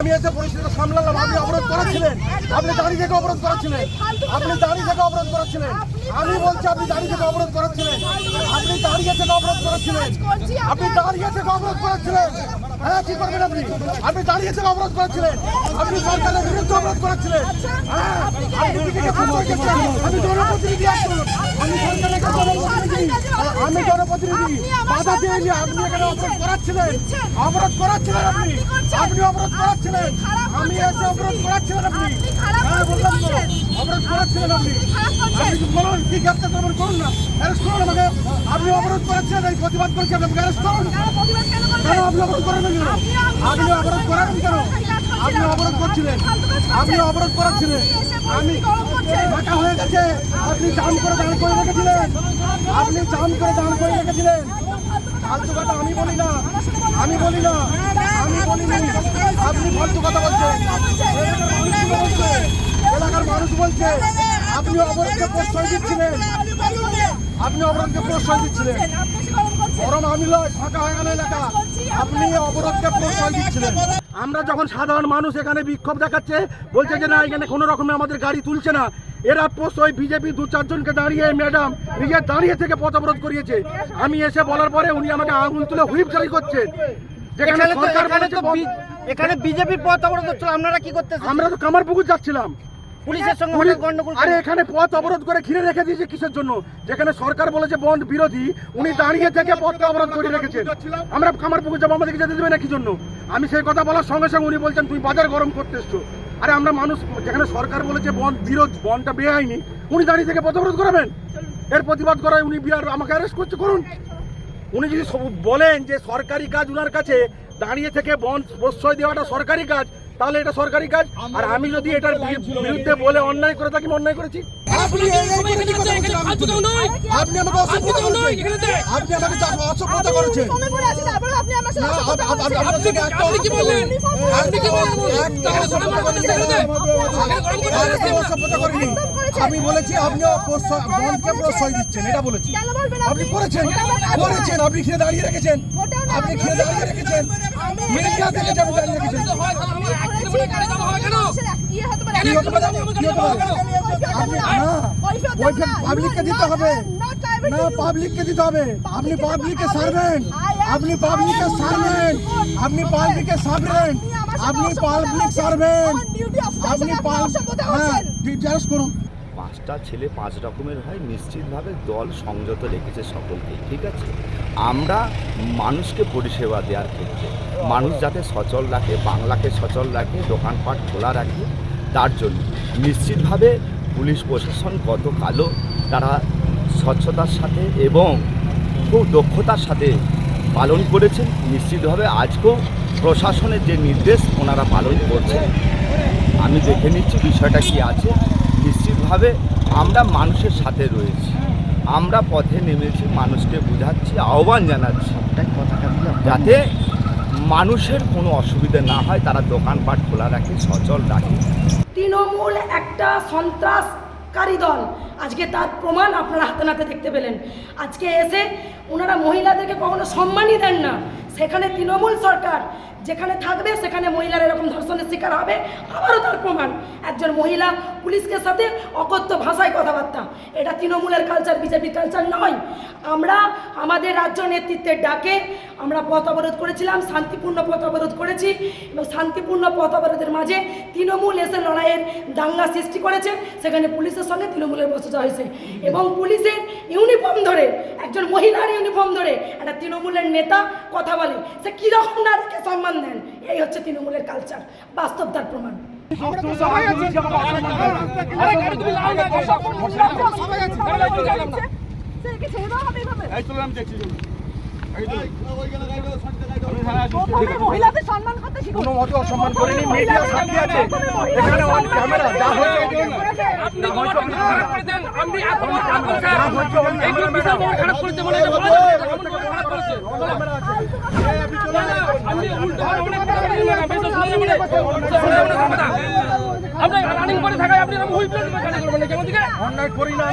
আমি এসে পরিস্থিতি সামলালাম আপনি অবরোধ করাচ্ছিলেন আপনি দাঁড়িয়ে থেকে অবরোধ করাচ্ছিলেন আপনি দাঁড়িয়ে থেকে অবরোধ করাচ্ছিলেন আমি বলছি আপনি দাঁড়িয়ে থেকে অবরোধ করাচ্ছিলেন আপনি দাঁড়িয়ে থেকে আপনি দাঁড়িয়ে থেকে অবরোধ করাচ্ছিলেন হ্যাঁ কি করবেন আপনি। আপনি দাঁড়িয়ে থেকে অবরোধ করাচ্ছিলেন আপনি সরকারের বিরুদ্ধে অবরোধ করাচ্ছিলেন হ্যাঁ প্রশ্রয় দিচ্ছেন আমি জনপ্রতিনিধি আমি সরকারের কাছে আমি জনপ্রতিনিধি। বাধা দিইনি আপনি এখানে অবরোধ করাচ্ছিলেন অবরোধ করাচ্ছিলেন আপনি আপনি। অবরোধ করাচ্ছিলেন আমি এসে অবরোধ করাচ্ছিলেন আপনি। হ্যাঁ বললাম অবরোধ করাচ্ছিলেন আপনি। আপনি বলুন কি গ্রেপ্তার করবেন করুন না। অ্যারেস্ট করুন। আমাকে আপনি অবরোধ করাচ্ছেন এই প্রতিবাদ করেছেন আপনি অ্যারেস্ট করুন কেন আপনি অবরোধ করেন কেন আপনি অবরোধ করেন কেন? আপনি অবরোধ করছিলেন। আপনি অবরোধ করাচ্ছিলেন আমি ফাঁকা হয়ে গেছে। আপনি জাম করে দাঁড় করে রেখেছিলেন। আপনি জাম করে দাঁড় করে রেখেছিলেন। ফালতু কথা আমি বলি না। আমি বলি না। আমি বলিনি আপনি ফালতু কথা বলছেন। এলাকার মানুষ বলছে এলাকার মানুষ বলছে আপনি অবরোধকে প্রশ্রয় দিচ্ছিলেন। আপনি অবরোধকে প্রশ্রয় দিচ্ছিলেন। বরং আমি লয় ফাঁকা হয়ে গেল এলাকা। আপনি অবরোধকে প্রশ্রয় দিচ্ছিলেন। আমরা যখন সাধারণ মানুষ এখানে বিক্ষোভ দেখাচ্ছে বলছে যে না এখানে কোনো রকমে আমাদের গাড়ি তুলছে না। এরা প্রশ্রয় বিজেপি দু চারজনকে দাঁড়িয়ে ম্যাডাম নিজের দাঁড়িয়ে থেকে পথ অবরোধ করিয়েছে। আমি এসে বলার পরে উনি আমাকে আঙুল তুলে হুইপ জারি করছেন। যেখানে এখানে সরকার এখানে বলেছে তো বি- এখানে বিজেপি পথ অবরোধ আপনারা কি করতেছেন আমরা তো কামারপুকুর যাচ্ছিলাম। পুলিশের সঙ্গে হঠাৎ গন্ডগোল আরে এখানে পথ অবরোধ করে ঘিরে রেখে দিয়েছে কিসের জন্য? যেখানে সরকার বলেছে বন্ধ বিরোধী উনি দাঁড়িয়ে থেকে পথটা অবরোধ করে রেখেছেন। আমরা খামার পুকুর যাব আমাদেরকে যেতে দেবে না কি জন্য? আমি সেই কথা বলার সঙ্গে সঙ্গে উনি বলছেন তুমি বাজার গরম করতে এসছো। আরে আমরা মানুষ যেখানে সরকার বলেছে বন্ধ বিরোধ বনটা বেআইনি উনি দাঁড়িয়ে থেকে পথ অবরোধ করাবেন? এর প্রতিবাদ করায় উনি বিরাট আমাকে অ্যারেস্ট করছে করুন। উনি যদি বলেন যে সরকারি কাজ উনার কাছে দাঁড়িয়ে থেকে বন প্রশ্রয় দেওয়াটা সরকারি কাজ তাহলে এটা সরকারি কাজ। আর আমি যদি এটার বিরুদ্ধে বলে অন্যায় করে থাকি অন্যায় করেছি? আপনি আমি বলেছি আপনি প্রশ্রয়- দিচ্ছেন এটা বলেছি। আপনি? করেছেন করেছেন। আপনি খেয়ে দাঁড়িয়ে রেখেছেন। আপনি খেয়ে দাঁড়িয়ে রেখেছেন। মিডিয়া থেকে দাঁড়িয়ে রেখেছেন কি হতে পারে কি হতে পারে আপনি না কৈফিয়ত পাবলিককে দিতে হবে। না পাবলিককে দিতে হবে। আপনি পাবলিককে সারবেন। আপনি পাবলিককে সারবেন। আপনি পাবলিককে সারবেন। আপনি পাবলিক সারবেন। আপনি হ্যাঁ করুন। পাঁচটা ছেলে পাঁচ রকমের হয় নিশ্চিতভাবে দল সংযত রেখেছে সকলকে ঠিক আছে? আমরা মানুষকে পরিষেবা দেওয়ার ক্ষেত্রে মানুষ যাতে সচল রাখে বাংলাকে সচল রাখে দোকানপাট খোলা রাখে তার জন্য। নিশ্চিতভাবে পুলিশ প্রশাসন কত গতকালও তারা স্বচ্ছতার সাথে এবং খুব দক্ষতার সাথে পালন করেছেন। নিশ্চিতভাবে আজকেও প্রশাসনের যে নির্দেশ, ওনারা পালন করছেন। আমি দেখে নিচ্ছি বিষয়টা কি আছে। নিশ্চিতভাবে আমরা মানুষের সাথে রয়েছি। আমরা পথে নেমেছি, মানুষকে বোঝাচ্ছি, আহ্বান জানাচ্ছি। যাতে মানুষের কোনো অসুবিধা না হয়, তারা দোকানপাট খোলা রাখে, সচল রাখে। তৃণমূল একটা সন্ত্রাসকারী দল। আজকে তার প্রমাণ আপনারা হাতে নাতে দেখতে পেলেন। আজকে এসে ওনারা মহিলাদেরকে কখনো সম্মানই দেন না। সেখানে তৃণমূল সরকার যেখানে থাকবে, সেখানে মহিলারা এরকম ধর্ষণের শিকার হবে, আবারও তার প্রমাণ। একজন মহিলা পুলিশকে সাথে অকথ্য ভাষায় কথাবার্তা। এটা তৃণমূলের কালচার বিজেপির কালচার নয়। আমরা আমাদের রাজ্য নেতৃত্বের ডাকে আমরা পথ অবরোধ করেছিলাম, শান্তিপূর্ণ পথ অবরোধ করেছি এবং শান্তিপূর্ণ পথ অবরোধের মাঝে তৃণমূল এসে লড়াইয়ের দাঙ্গা সৃষ্টি করেছে। সেখানে পুলিশের সঙ্গে তৃণমূলের বসে হয়েছে এবং পুলিশের ইউনিফর্ম ধরে একজন মহিলার ইউনিফর্ম ধরে একটা তৃণমূলের নেতা কথা বলে সে কীরকম নারীকে সম্মান দেন এই হচ্ছে তৃণমূলের কালচার বাস্তব তার প্রমাণ মহিলাদের সম্মান করতে শিখুন কোনো মতে অসম্মান করেনি মিডিয়া সাক্ষী আছে এখানে অন ক্যামেরা যা হয়েছে আপনি রানিং করে থাকায় আপনি এরকম হুইপ করবেন না কেমন দিকে অন্যায় করি না।